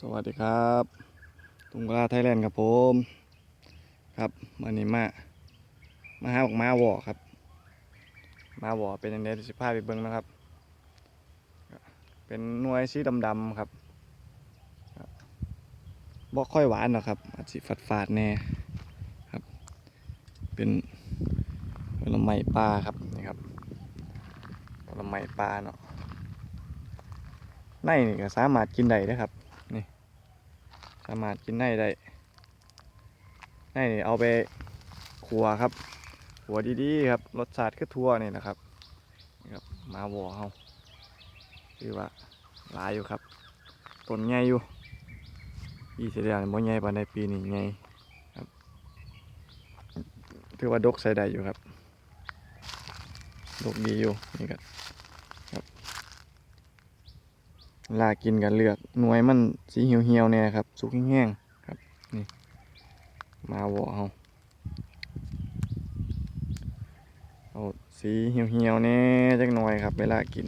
สวัสดีครับตุงกลาไทยแลนด์ครับผม ครับวันนี้มา มาหาบอกมาวอครับ มาวอเป็นอยังไงที่สิพาไปเบิ้งนะครับ เป็นหน่วยสีดำๆครับครับบ่ค่อยหวานหรอกครับอาจสิฝาดฝาดๆแน่ครับ เป็นผลไม้ปลาครับนี่ครับผลไม้ปลาเนาะในนี่ก็สามารถกินได้เด้อครับ สามารถกินได้ได้ได้นี่เอาไปขัวครับขัวดีๆครับรสชาติคือทั่วนี่นะครับนี่ครับมาวัวเฮาคือว่าหลายอยู่ครับต้นใหญ่อยู่ยี่สิบเดือนบ่ใหญ่ปานในปีนี้ใหญ่ครับถือว่าดกใส่ได้อยู่ครับดกดีอยู่นี่ครับครับเว ลากินกันเลือกหน่วยมันสีเหี่ยวๆเนี่ยครับ สุกแห้งๆครับนี่มาวัวเฮาเอาสีเหี่ยวๆเนี่ยจักหน่อยครับ เวลากิน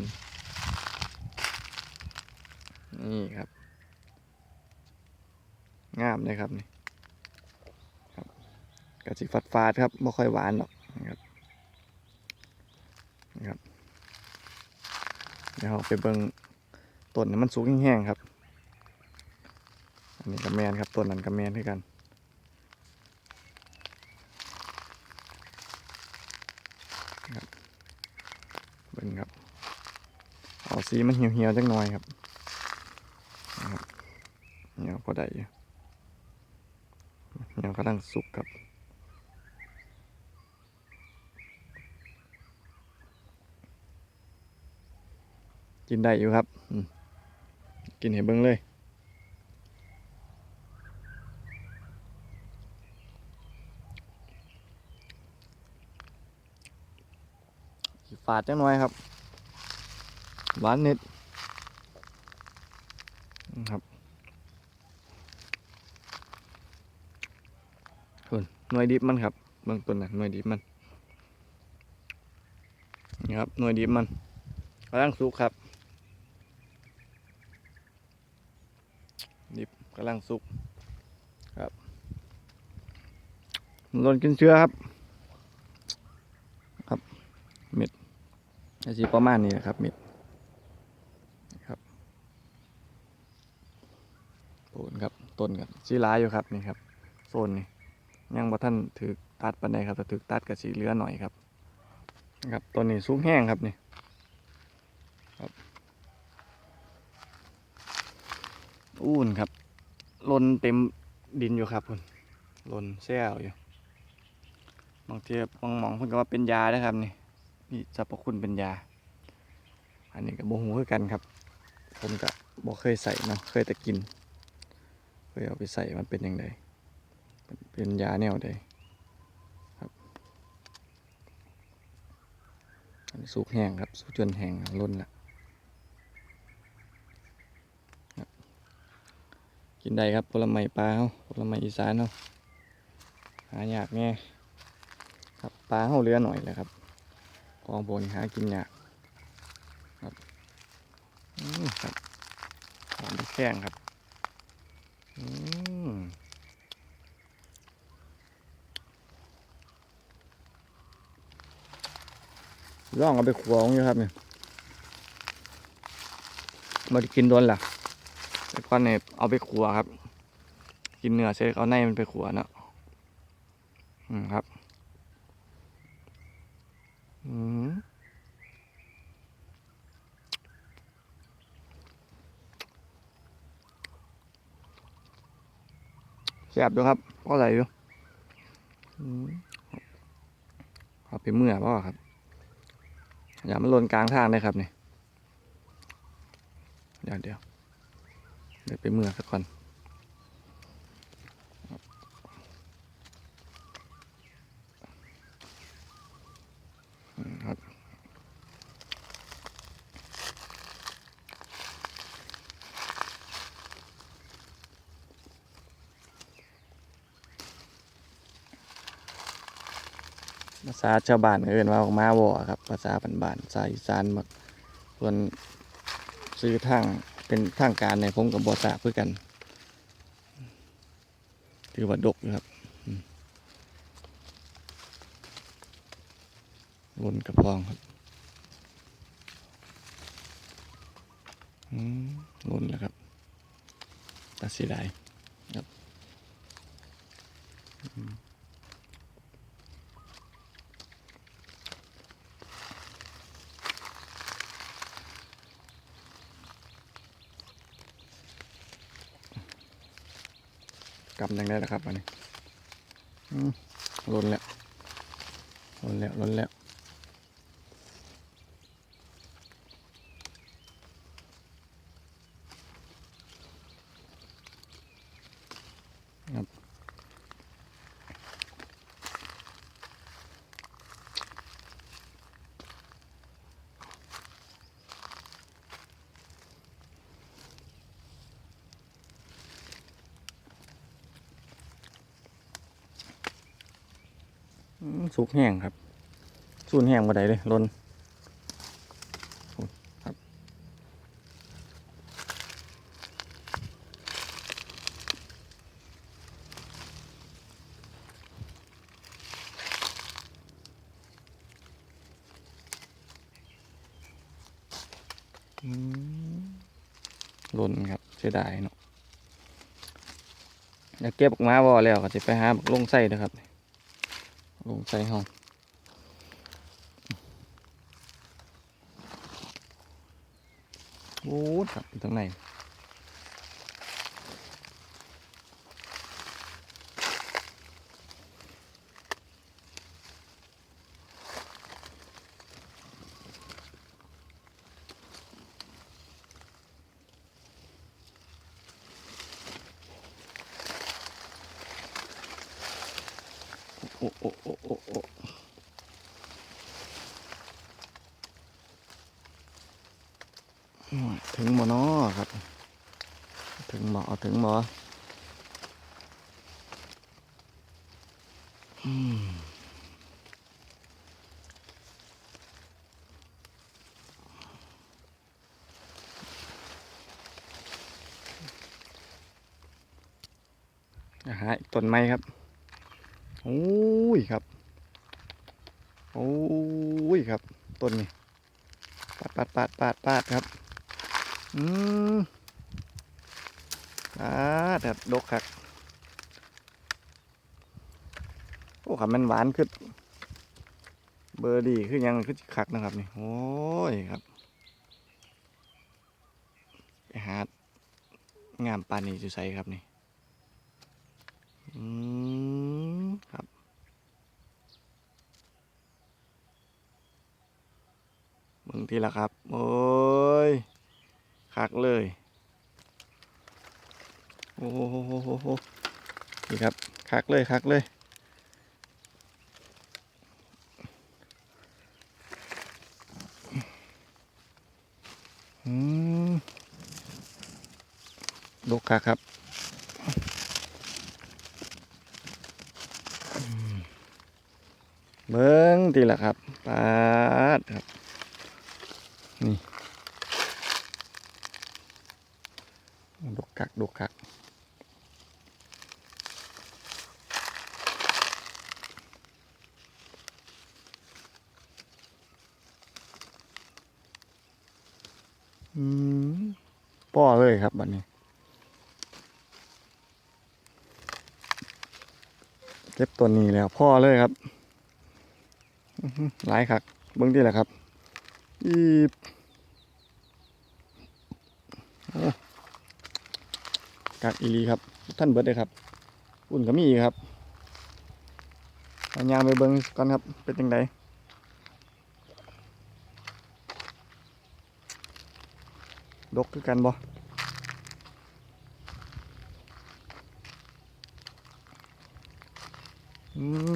นี่ครับงามเลยครับนี่ครับกะสิฟัดฟาดครับไม่ค่อยหวานหรอกนะครับนะครับเดี๋ยวไปเบิ่ง ต้นนี่มันสูงแห้งๆครับ อันนี้กับแมนครับต้นนั้นกับแมนด้วยกันครับเบิ่งครับเอาสีมันเหี่ยวๆจักหน่อยครับเหนียวพอได้อยู่เหนียวกำลังสุกครับกินได้อยู่ครับอืม กินเห็นเบิ้งเลยฝาดจังหน่อยครับหวานนิดนะครับส่วนหน่วยดิบมันครับเบื้องต้นนะหน่วยดิบมันนี่ครับหน่วยดิบมันกำลังสุกครับดิบ กำลังสุกครับมันโดนกินเชื้อครับ ครับเม็ดอาชีประมาณนี้นะครับเม็ดครับต้นครับต้นกันชีร้ายอยู่ครับนี่ครับโซนนี่ยังบ่ท่านถือตัดปันใดครับแต่ถือตัดกับสีเลือหน่อยครับนะครับตัวนี้สูงแห้งครับนี่ครับ อู้นครับ ลนเต็มดินอยู่ครับคุณลนแซวอยู่บางทีบางหมองเพิ่นก็ว่าเป็นยานะครับนี่นี่สรรพคุณเป็นยา อันนี้ก็บ่ฮู้คือกันครับ ผมก็บ่เคยใส่เนาะเคยแต่กิน เคยเอาไปใส่มันเป็นยังไงเป็นยาแนวใดครับอันนี้สุกแห้งครับสุกจนแห้งล้นละครับ กินได้ครับผลไม้ปลาเฮาผลไม้อีสานเฮาหายากแน่ครับปลาเฮาเหลือหน่อยแหละครับของโบนหากินยากครับอืมครับหอมแข้งครับอืมล่องเอาไปขวางอยู่ครับเนี่ยมากินโดนหล่ะไอ้ก้อนเนี่ยเอาไปขัวครับ กินเนื้อเสร็จเอาในมันไปขัวเนาะอืมครับอืมแซ่บด้วยครับก็ใส่อยู่เอาไปเมื่อป่ะครับ อย่ามันล่นกลางทางเลยครับนี่เดี๋ยวเดี๋ยว เดี๋ยวไปเมื่อสักก่อนครับภาษาชาวบ้านเอิ้นว่ามาบ่ครับ ภาษาบ้านๆภาษาอีสานมักส่วนซื้อทาง เป็นทางการในผมกับบอสาเพื่อกันถือว่าดกนะครับวนกระพองครับล้นแล้วครับตัดสีได้ครับ กำยังได้แล้วครับอันนี้อืมล้นแล้วล้นแล้วล้นแล้ว อืม สุกแห้งครับสูนแห้งมาได้เลยลนครับอืมลนครับเสียดายเนาะอยากเก็บออกมาบ่แล้วก็จะไปหาบักลงไส้นะครับ ลงใส่ห้อ อ้โอ้โอ้โอ้โอ้โอ้ถึงหมอนาะครับ ถึงหมอถึงหมออืมอ่าฮะต้นไม้ครับ โอ้ยครับ โอ้ยครับ ต้นนี้ปาดปาดปาดปาดปาดครับ อืมปาดครับดกครับโอ้ครับมันหวานขึ้น เบอร์ดีขึ้นยังขึ้นคักนะครับนี่โอ้ยครับไปหางามปานนี้จะใส่ครับนี่ อืมครับเบิ่งทีละครับ โอ้ยคักเลย โอ้โหโหโหโหโหนี่ครับ คักเลยคักเลยอืมดกคักครับอืม เบิ้งทีละครับปาดครับ นี่ดกคักดกคักอืมป้อเลยครับบัดนี้ เก็บตัวนี้แล้วพ่อเลยครับ หลายคักเบิ้องที่แหละครับอีบกักอีลีครับ ท่านเบิร์ดเลยครับ อุ่นก็มีครับอายางไปเบิ้งก่อนครับ เป็นยังไงดกคือกันบ่อืม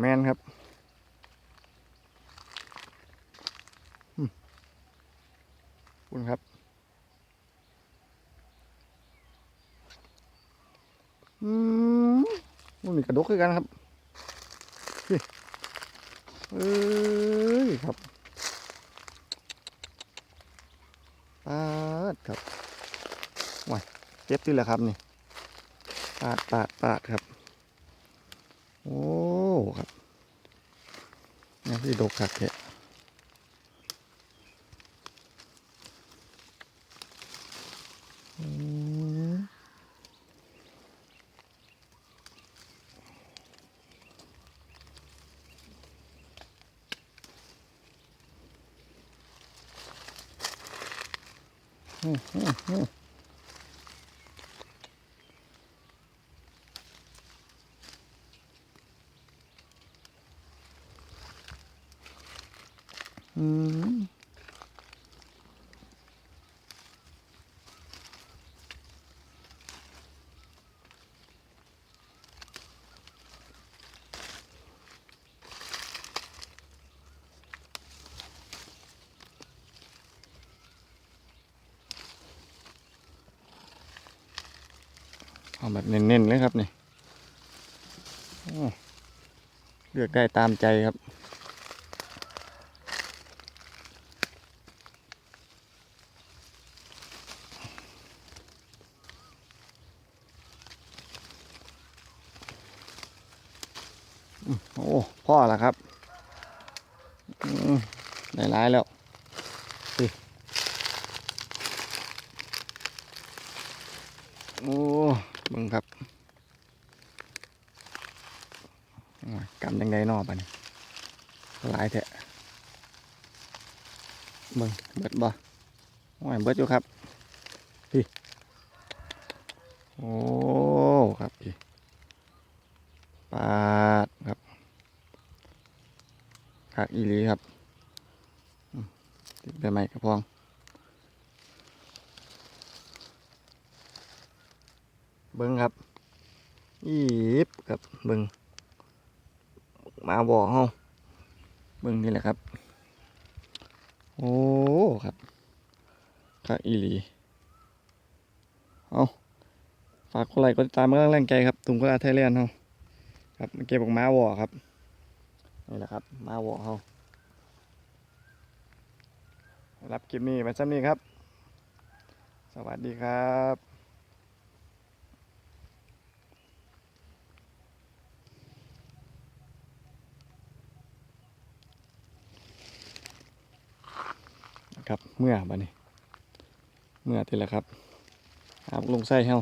แมนครับคุณครับ อืมมันมีกระดกคือกันครับเอ้ยครับปาดครับว้ายเจ็บที่แหละครับนี่ปาดปาดปาดครับ โอ้ครับ นี่พี่ดกขัดแกะ อืมเอาแบบเน้นๆเลยครับนี่เลือกได้ตามใจครับ โอ้อละครับอืมได้ร้ายแล้วสิโอ้เบิ่งครับกำยังไงนอปะนี่หลายแทะเบิ่งเบิดบ่โอ้ยเบิดอยู่ครับพี่โอ้ครับพี่ปาดครับ คักอีลีครับติดใบไม้กระพองเบิ้งครับอีบครับเบิ้งมาบ่อเฮาเบิ้งนี่แหละครับ โอ้ครับคักอีลีเอาฝากกดไลค์กดติดตามเมื่อแรงใจครับตุ่มกระดาษไทยแลนด์เฮาครับมาเก็บออกมาบ่อครับ นี่แหละครับ มาวัวเขารับคลิปนี้ไปซ้ำนี้ครับ สวัสดีครับครับเมื่อบันนี้ เมื่อทีละครับหาลงไส้เฮา